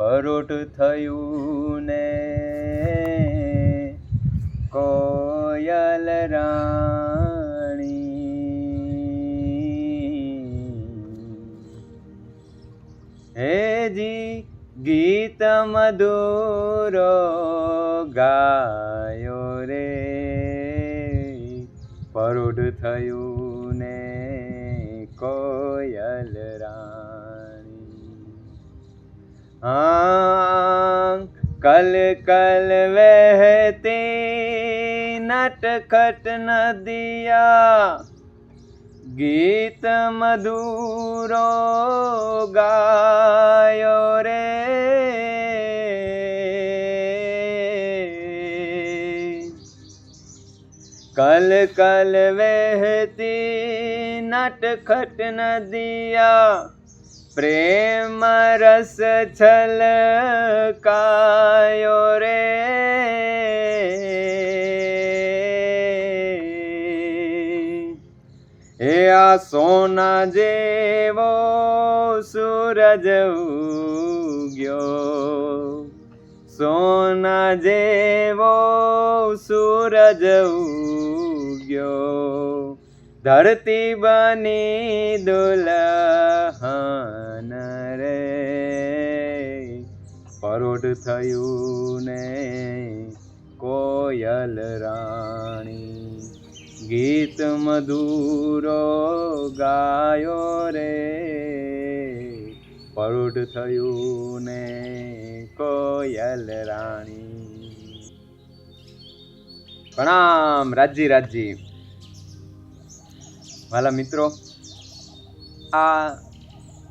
પરોઢ થયું ને કોયલ રાણી. હેજી ગીત મધુરો ગાયો રે. પરોઢ થયું ને કોયલ હા કલ કલ વહેતી નટખટ નદિયા. ગીત મધુરો ગાયો રે. કલ કલ વહેતી નટખટ નદિયા. પ્રેમ રસ છલકાયો રે. હે આ સોના જેવો સૂરજ ઉગ્યો. સોના જેવો સૂરજ ઉગ્યો. ધરતી બની દુલ્હન રે. પરોઢ થયું ને કોયલ રાણી. ગીત મધુરો ગાયો રે. પરોઢ થયું ને કોયલ રાણી. પ્રણામ, રાજી રાજી. વાલા મિત્રો, આ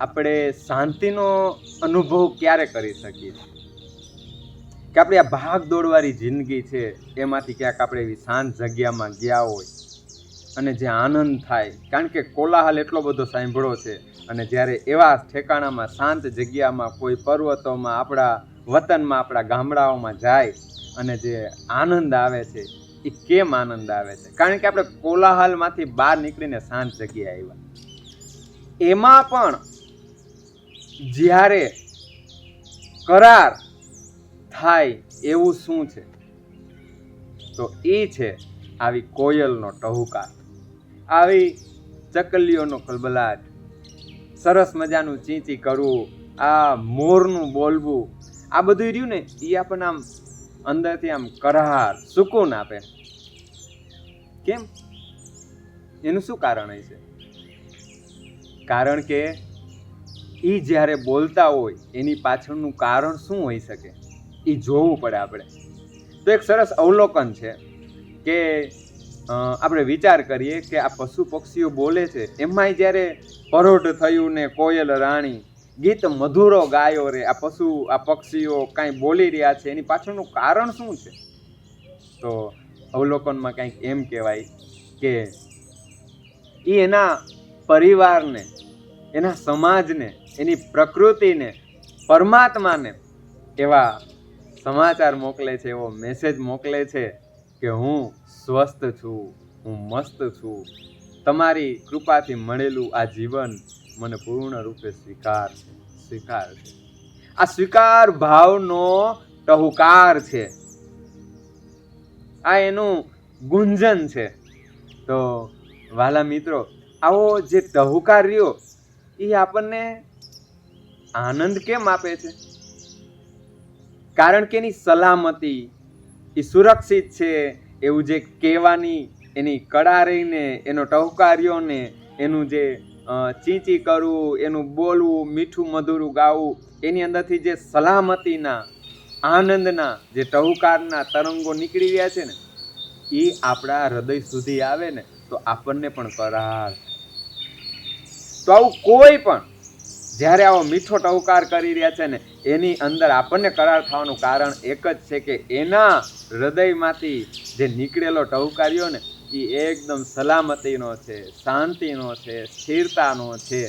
આપણે શાંતિનો અનુભવ ક્યારે કરી શકીએ? કે આપણી આ ભાગ દોડવાળી જિંદગી છે, એમાંથી ક્યાંક આપણે એવી શાંત જગ્યામાં ગયા હોય અને જે આનંદ થાય. કારણ કે કોલાહલ એટલો બધો સાંભળો છે અને જ્યારે એવા ઠેકાણામાં, શાંત જગ્યામાં, કોઈ પર્વતોમાં, આપણા વતનમાં, આપણા ગામડાઓમાં જાય અને જે આનંદ આવે છે એ કેમ આનંદ આવે છે? કારણ કે આપણે કોલાહલમાંથી બહાર નીકળીને શાંત જગ્યાએ આવ્યા. એમાં પણ જ્યારે કરાર થાય એવું શું છે? તો એ છે આવી કોયલનો ટહુકાર. આવી ચકલીઓનો કલબલાટ સરસ મજાનું ચીંચી કરવું, આ મોરનું બોલવું, આ બધું રહ્યું ને, એ આપણને આમ અંદરથી આમ કરાર, સુકૂન આપે. કેમ? એનું શું કારણ હશે કારણ કે એ જ્યારે બોલતા હોય, એની પાછળનું કારણ શું હોઈ શકે? એ જોવું પડે આપણે. તો એક સરસ અવલોકન છે કે આપણે વિચાર કરીએ કે આ પશુ પક્ષીઓ બોલે છે, એમાંય જ્યારે પરોઢ થયું ને કોયલ રાણી, ગીત મધુરો ગાયો રે, આ પશુ, આ પક્ષીઓ કાંઈ બોલી રહ્યા છે, એની પાછળનું કારણ શું છે? તો અવલોકનમાં કંઈક એમ કહેવાય કે એ એના પરિવારને, એના સમાજને એની પ્રકૃતિને, પરમાત્માને એવા સમાચાર મોકલે છે, એવો મેસેજ મોકલે છે કે હું સ્વસ્થ છું, હું મસ્ત છું. તમારી કૃપાથી મળેલું આ જીવન મને પૂર્ણ રૂપે સ્વીકાર છે સ્વીકાર છે. આ સ્વીકાર ભાવનો ટહુકાર છે. આ એનું ગુંજન છે. તો વાલા મિત્રો, આવો જે ટહુકાર રહ્યો, એ આપણને આનંદ કેમ આપે છે? કારણ કે એની સલામતી, એ સુરક્ષિત છે, એવું જે કહેવાની એની કળા રહીને, એનો ટહુકાર્યો ને, એનું જે ચીંચી કરવું, એનું બોલવું, મીઠું મધુરું ગાવું, એની અંદરથી જે સલામતીના, આનંદના, જે ટહુકારના તરંગો નીકળી ગયા છે ને, એ આપણા હૃદય સુધી આવે ને, તો આપણને પણ કરાર તો આવું કોઈ પણ જ્યારે આવો મીઠો ટહુકાર કરી રહ્યા છે ને, એની અંદર આપણને કરાર થવાનું કારણ એક જ છે કે એના હૃદયમાંથી જે નીકળેલો ટહુકાર્યો ને, એ એકદમ સલામતીનો છે, શાંતિનો છે, સ્થિરતાનો છે,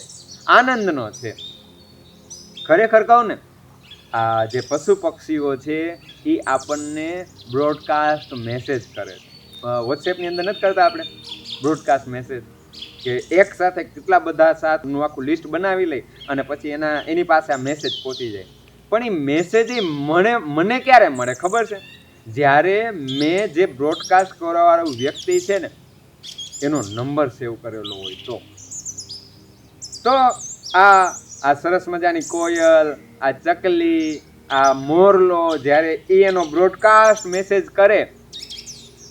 આનંદનો છે. ખરેખર કહું ને, આ જે પશુ પક્ષીઓ છે, એ આપણને બ્રોડકાસ્ટ મેસેજ કરે છે. વોટ્સએપની અંદર નથી કરતા આપણે? બ્રોડકાસ્ટ મેસેજ કે એક સાથે કેટલા બધા સાથનું આખું લિસ્ટ બનાવી લઈ અને પછી એના, એની પાસે આ મેસેજ પહોંચી જાય. પણ એ મેસેજ એ મને મને ક્યારે મળે ખબર છે? જ્યારે મેં જે બ્રોડકાસ્ટ કરવાવાળું વ્યક્તિ છે ને, એનો નંબર સેવ કરેલો હોય તો. તો આ આ સરસ મજાની કોયલ, આ ચકલી, આ મોરલો, જ્યારે એ એનો બ્રોડકાસ્ટ મેસેજ કરે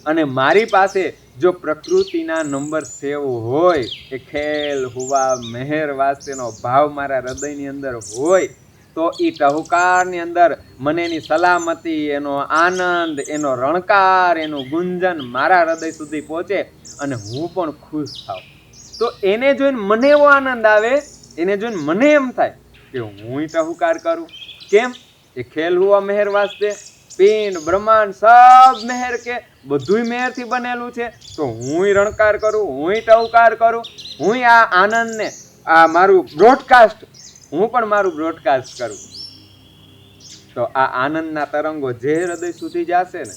અને મારી પાસે જો પ્રકૃતિના નંબર સેવ હોય એ ખેલ, હુવા, મહેર વાસેનો ભાવ મારા હૃદયની અંદર હોય, તો એ ટહુકારની અંદર મને એની સલામતી, એનો આનંદ, એનો રણકાર, એનું ગુંજન મારા હૃદય સુધી પહોંચે અને હું પણ ખુશ થાઉં. તો એને જોઈને મને એવો આનંદ આવે, એને જોઈને મને એમ થાય કે હું ટહુકાર કરું. કેમ? એ ખેલ, હુવા, મહેર વાસ્તે પિંડ બ્રહ્માંડ સબ મહેર કે બધુંય મેરથી બનેલું છે. તો હુંય રણકાર કરું, હુંય ટહુકાર કરું, હુંય આ આનંદને, આ મારું બ્રોડકાસ્ટ હું પણ મારું બ્રોડકાસ્ટ કરું. તો આ આનંદના તરંગો જે હૃદય સુધી જશે ને,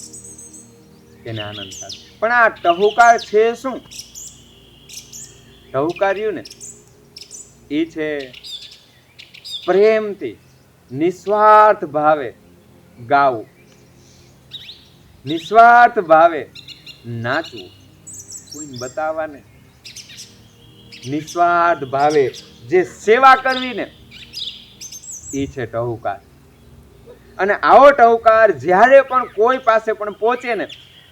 એને આનંદ થશે પણ આ ટહુકાર છે શું? ટહુકાર્યું ને, એ છે પ્રેમથી, નિસ્વાર્થ ભાવે ગાવું. નિસ્વાર્થ ભાવે નાચવું. કોઈને બતાવવાને? નિસ્વાર્થ ભાવે જે સેવા કરવી ને એ છે ટહુકાર. અને આવો ટહુકાર જ્યારે પણ કોઈ પાસે પણ પહોંચે ને,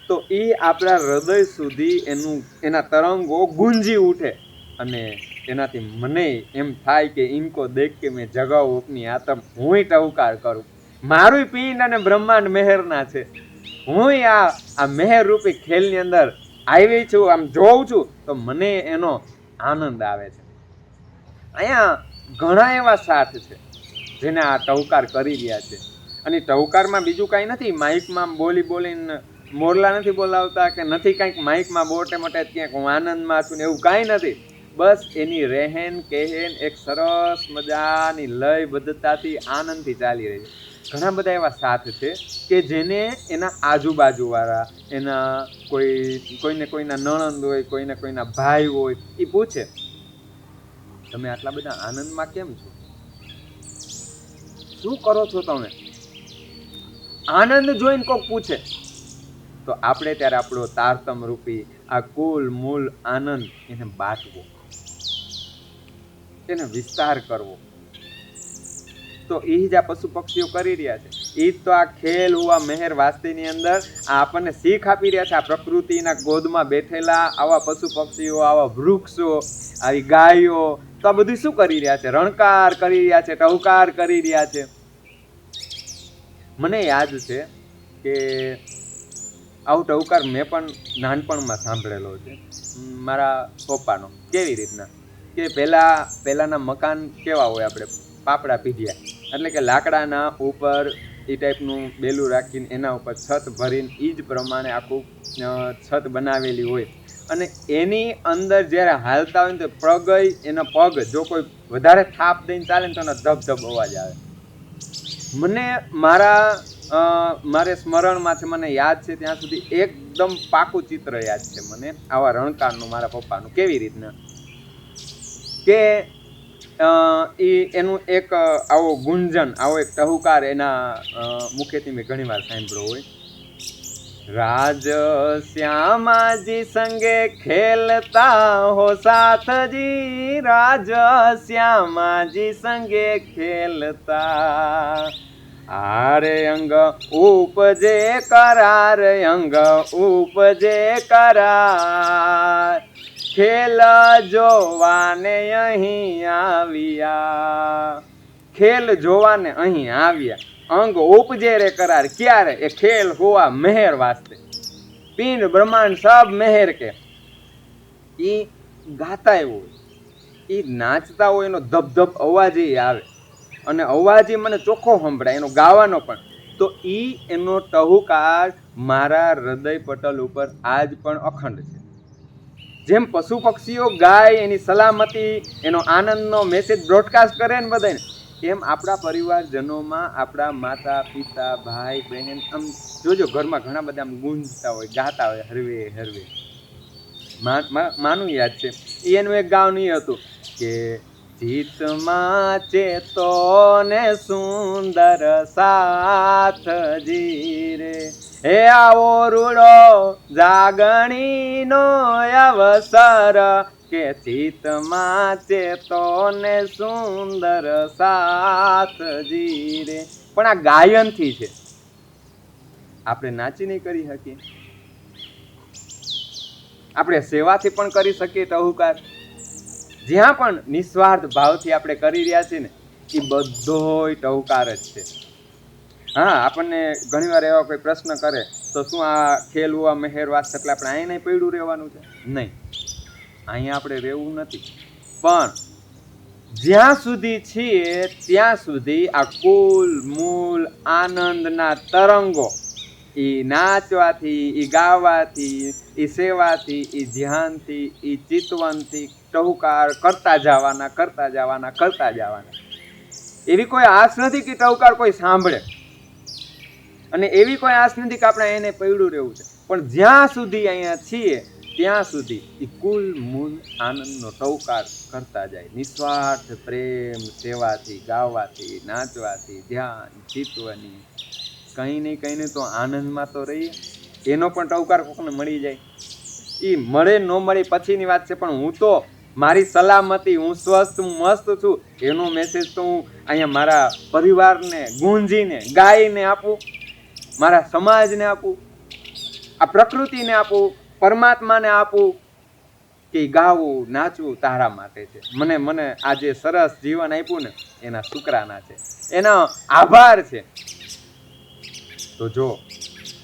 તો એ આપણા હૃદય સુધી એનું, એના તરંગો ગુંજી ઉઠે. અને એનાથી મને એમ થાય કે ઇનકો દેખ કે મેં આપની આતમ. હુંય ટહુકાર કરું. મારું પીન અને બ્રહ્માંડ મહેરના છે. હું આ આ મહેરરૂપી ખેલની અંદર આવી છું, આમ જોઉં છું, તો મને એનો આનંદ આવે છે. અહીંયા ઘણા એવા સાથ છે, જેને આ ટહુકાર કરી રહ્યા છે. અને ટહુકારમાં બીજું કાંઈ નથી, માઇકમાં બોલી બોલીને મોરલા નથી બોલાવતા કે નથી કાંઈક માઇકમાં બોટે મોટે ક્યાંક હું આનંદમાં છું ને એવું કાંઈ નથી. બસ એની રહેન કહેન એક સરસ મજાની લયબદ્ધતાથી આનંદથી ચાલી રહી છે. ઘણા બધા એવા સાથ છે કે જેને એના આજુબાજુવાળા, એના કોઈ, કોઈને કોઈના નણંદ હોય, કોઈને કોઈના ભાઈ હોય, એ પૂછે, તમે આટલા બધા આનંદમાં કેમ છો? શું કરો છો તમે? આનંદ જોઈને કોક પૂછે. તો આપણે ત્યારે આપણો તારતમ રૂપી આ કુલ મૂલ આનંદ એને બાટવો. એને વિસ્તાર કરવો. તો એ જ આ પશુ પક્ષીઓ કરી રહ્યા છે. એ જ તો આ ખેલ હોવા મહેર વાસ્તીની અંદર આ આપણને શીખ આપી રહ્યા છે. આ પ્રકૃતિના ગોદમાં બેઠેલા આવા પશુ પક્ષીઓ આવા વૃક્ષો, આવી ગાયો, તો આ બધું શું કરી રહ્યા છે? રણકાર કરી રહ્યા છે ટહુકાર કરી રહ્યા છે. મને યાદ છે કે આવું ટહુકાર મેં પણ નાનપણમાં સાંભળેલો છે. મારા પપ્પાનો. કેવી રીતના? કે પહેલાં, પહેલાંના મકાન કેવા હોય આપણે? પાપડા પીઢિયા એટલે કે લાકડાના ઉપર એ ટાઈપનું બેલું રાખીને એના ઉપર છત ભરીને એ જ પ્રમાણે આખું છત બનાવેલી હોય. અને એની અંદર જ્યારે હાલતા હોય ને તો પ્રગય એના પગ જો કોઈ વધારે થાપ દઈને ચાલે ને તો એનો ધબ ધબ અવાજ આવે. મને મારા મારે સ્મરણમાં છે, મને યાદ છે ત્યાં સુધી એકદમ પાકું ચિત્ર યાદ છે મને આવા રણકારનું મારા પપ્પાનું કેવી રીતના? કે એ એનું એક આવો ગુંજન, આવો એક ટહુકાર એના મુખેથી મેં ઘણી વાર સાંભળ્યો હોય. રાજ શ્યામાજી સંગે ખેલતા હો સાથજી. રાજ શ્યામાજી સંગે ખેલતા. આરે અંગ ઉપજે કરાર, અંગ ઉપજે કરાર. ખેલ જોવાને અહીં આવ્યા. ખેલ જોવાને અહીં આવ્યા. અંગ ઉપજે રે કરાર ક્યારે? એ ખેલ હોવા મહેર વાસ્તે. પિંડ બ્રહ્માંડ સબ મહેર કે. એ ગાતા એવું હોય. એ નાચતા હોય એનો ધબધબ અવાજ એ આવે. અને અવાજ મને ચોખ્ખો સંભળાય, એનો ગાવાનો પણ. તો એ એનો ટહુકાર મારા હૃદય પટલ ઉપર આજ પણ અખંડ છે. જેમ પશુ પક્ષીઓ ગાય એની સલામતી, એનો આનંદનો મેસેજ બ્રોડકાસ્ટ કરે ને બધાને એમ આપણા પરિવારજનોમાં આપણા માતા, પિતા, ભાઈ, બહેન, આમ જોજો ઘરમાં ઘણા બધા આમ ગુંજતા હોય, ગાતા હોય, હરવે હરવે. માનું યાદ છે. એનું એક ગાવ નહીં હતું કે ચિત્તમાં ચેતો ને સુંદર સાથજી રે હે આવો રૂડો જાગણીનો અવસર, કે ચિતમાં ચેતો ને સુંદર સાથજી રે પણ આ ગાયનથી છે. આપણે નાચી નહીં કરી શકીએ. આપણે સેવાથી પણ કરી શકીએ ટહુકાર. જ્યાં પણ નિસ્વાર્થ ભાવથી આપણે કરી રહ્યા છીએ ને, એ બધોય ટહુકાર જ છે. હા, આપણને ઘણીવાર એવા કોઈ પ્રશ્ન કરે, તો શું આ ખેલવું આ મહેર મહેરવાસ એટલે આપણે અહીં નહીં પડ્યું રહેવાનું છે? નહીં. અહીંયા આપણે રહેવું નથી. પણ જ્યાં સુધી છીએ, ત્યાં સુધી આ કુલ, મૂલ, આનંદના તરંગો એ નાચવાથી એ ગાવાથી એ સેવાથી એ ધ્યાનથી એ ચિતવનથી ટહુકાર કરતા જવાના કરતા જવાના કરતા જવાના. એવી કોઈ આશ નથી કે ટહુકાર કોઈ સાંભળે. અને એવી કોઈ આશ નથી કે આપણે એને પૈડું રહેવું છે. પણ જ્યાં સુધી અહીંયા છીએ, ત્યાં સુધી એ કુલ મૂલ આનંદનો ટહુકાર કરતા જાય. નિસ્વાર્થ પ્રેમ સેવાથી, ગાવાથી, નાચવાથી, ધ્યાન જીતવાની કંઈ નહીં કંઈ નહીં તો આનંદમાં તો રહીએ. એનો પણ ટહુકાર કોકને મળી જાય. એ મળે ન મળે પછીની વાત છે, પણ હું તો મારી સલામતી, હું સ્વસ્થ, હું મસ્ત છું. એનો મેસેજ તો હું અહીંયા મારા પરિવારને, ગુંજીને ગાઈને આપું, મારા સમાજને આપું, આ પ્રકૃતિને આપું, પરમાત્માને આપું કે ગાવું, નાચવું તારા માટે છે. મને મને આ જે સરસ જીવન આપ્યું ને, એના શુકરાના છે. એનો આભાર છે. તો જો,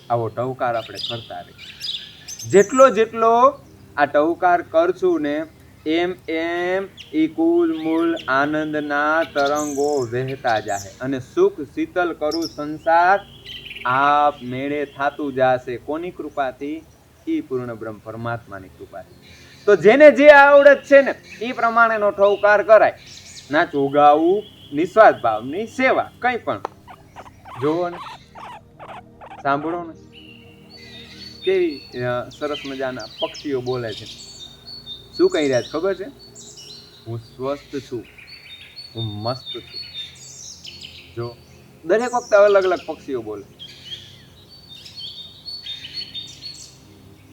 આવો ટહુકાર આપણે કરતા રહીએ. જેટલો જેટલો આ ટહુકાર કરશું ને એમ એમ એ કુલ મૂલ આનંદના તરંગો વહેતા જાહે અને સુખ શીતલ કરું સંસાર આપ મેળે થાતું જાશે. કોની કૃપાથી? ઈ પૂર્ણ બ્રહ્મ પરમાત્માની કૃપાથી. તો જેને જે આવડત છે ને એ પ્રમાણેનો ઠૌકાર કરાય. ના ચોગાવું, નિસ્વાર્થ ભાવની સેવા, કંઈ પણ. જોવો ને. સાંભળો ને. કેવી સરસ મજાના પક્ષીઓ બોલે છે. શું કહી રહ્યા છે? ખબર છે? હું સ્વસ્થ છું. હું મસ્ત છું. જો, દરેક વખતે અલગ અલગ પક્ષીઓ બોલે.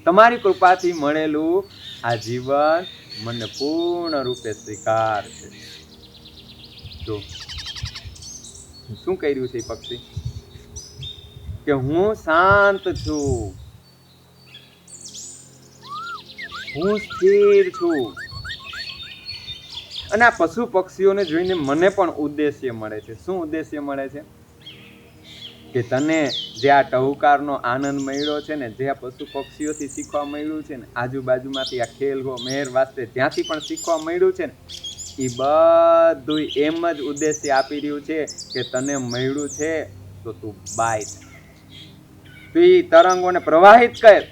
તમારી કૃપાથી મળેલું આ જીવન મને પૂર્ણ રૂપે સ્વીકાર છે. જો, શું કહી રહ્યું છે એ પક્ષી? કે હું શાંત છું. હું સ્થિર છું. અને આ પશુ પક્ષીઓને જોઈને મને પણ ઉદ્દેશ્ય મળે છે. શું ઉદ્દેશ્ય મળે છે? કે તને જે આ ટહુકારનો આનંદ મળ્યો છે ને, જે આ પશુ પક્ષીઓથી શીખવા મળ્યું છે ને, આજુબાજુમાંથી આ ખેલ હો વાસ્તે ત્યાંથી પણ શીખવા મળ્યું છે ને એ બધું એમ જ ઉદ્દેશ્ય આપી રહ્યું છે કે તને મળ્યું છે તો તું બાય તું એ તરંગોને પ્રવાહિત કર.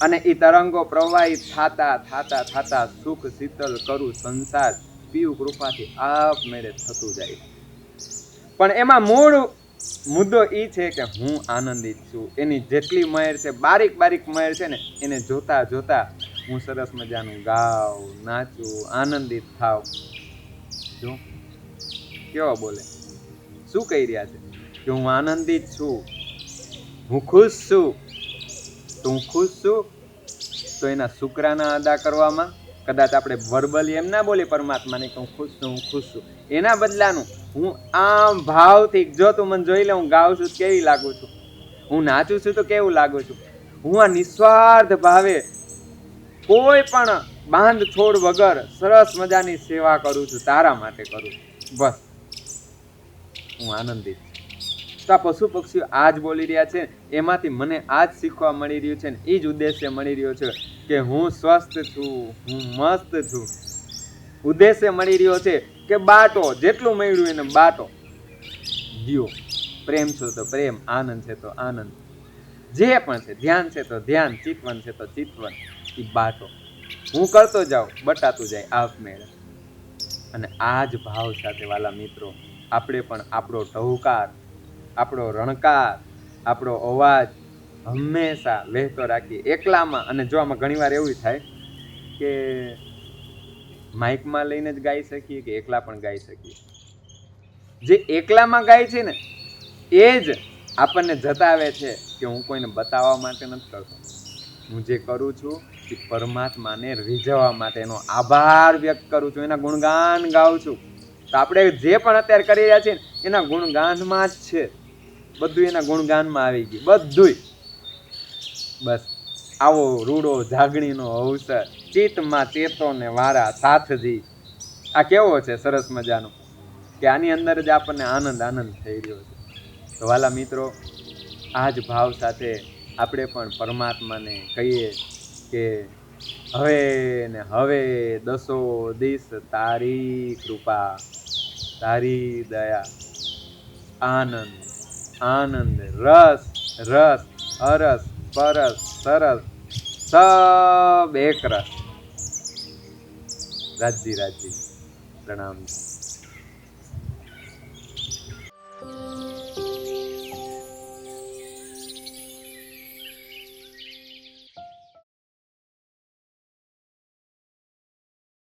અને એ તરંગો પ્રવાહિત થાતા થાતા થાતા સુખ, શીતલ, કરું, સંસાર પીવું કૃપાથી આપમેળે થતું જાય. પણ એમાં મૂળ મુદ્દો એ છે કે હું આનંદિત છું. એની જેટલી મહેર છે, બારીક બારીક મહેર છે ને, એને જોતા જોતા હું સરસ મજાનું ગાવ નાચું, આનંદિત થાવ જો, કેવા બોલે? શું કહી રહ્યા છે? કે હું આનંદિત છું, હું ખુશ છું. તો હું ખુશ છું, તો એના શુક્રાના અદા કરવામાં. કદાચ આપણે વર્બલી એમ ના બોલીએ, પરમાત્માને કે હું ખુશ છું, હું ખુશ છું. એના બદલાનું હું આમ ભાવથી, જો તું મને જોઈ લે, હું ગાઉં છું કેવી લાગુ છું? હું નાચું છું તો કેવું લાગુ છું? હું આ નિસ્વાર્થ ભાવે કોઈ પણ બાંધ છોડ વગર સરસ મજાની સેવા કરું છું, તારા માટે કરું છું. બસ. હું આનંદિત છું પશુ પક્ષીઓ આ જ બોલી રહ્યા છે. એમાંથી મને આ જ શીખવા મળી રહ્યું છે ને એ જ ઉદ્દેશ્ય મળી રહ્યો છે કે હું સ્વસ્થ છું, હું મસ્ત છું. ઉદ્દેશ્ય મળી રહ્યો છે કે બાટો, જેટલું મળ્યું એને બાટો. જીઓ પ્રેમ છો તો પ્રેમ, આનંદ છે તો આનંદ. જે પણ છે, ધ્યાન છે તો ધ્યાન ચિતવન છે તો ચિતવન એ બાટો. હું કરતો જાઉં, બટાતું જાય આપમેળે અને આ જ ભાવ સાથે વાલા મિત્રો, આપણે પણ આપણો ટહુકાર આપણો રણકાર, આપણો અવાજ હંમેશા વહેતો રાખીએ. એકલામાં, અને જો આમાં ઘણીવાર એવું થાય કે માઇકમાં લઈને જ ગાઈ શકીએ કે એકલા પણ ગાઈ શકીએ? જે એકલામાં ગાય છે ને, એ જ આપણને જતાવે છે કે હું કોઈને બતાવવા માટે નથી કરતો. હું જે કરું છું એ પરમાત્માને રીઝવવા માટે એનો આભાર વ્યક્ત કરું છું. એના ગુણગાન ગાઉં છું. તો આપણે જે પણ અત્યારે કરી રહ્યા છીએ એના ગુણગાનમાં જ છે. બધું એના ગુણગાનમાં આવી ગયું. બધુંય. બસ. આવો રૂડો જાગણીનો અવસર. ચિત્તમાં ચેતો ને વારા સાથજી. આ કેવો છે સરસ મજાનો? કે આની અંદર જ આપણને આનંદ આનંદ થઈ રહ્યો છે. તો વાલા મિત્રો, આ જ ભાવ સાથે આપણે પણ પરમાત્માને કહીએ કે હવે ને હવે દસો દિશ તારી કૃપા, તારી દયા. આનંદ. આનંદ રસ રસ અરસ પરસ સરસ સબ એક રસ. રાજી રાજી. પ્રણામ.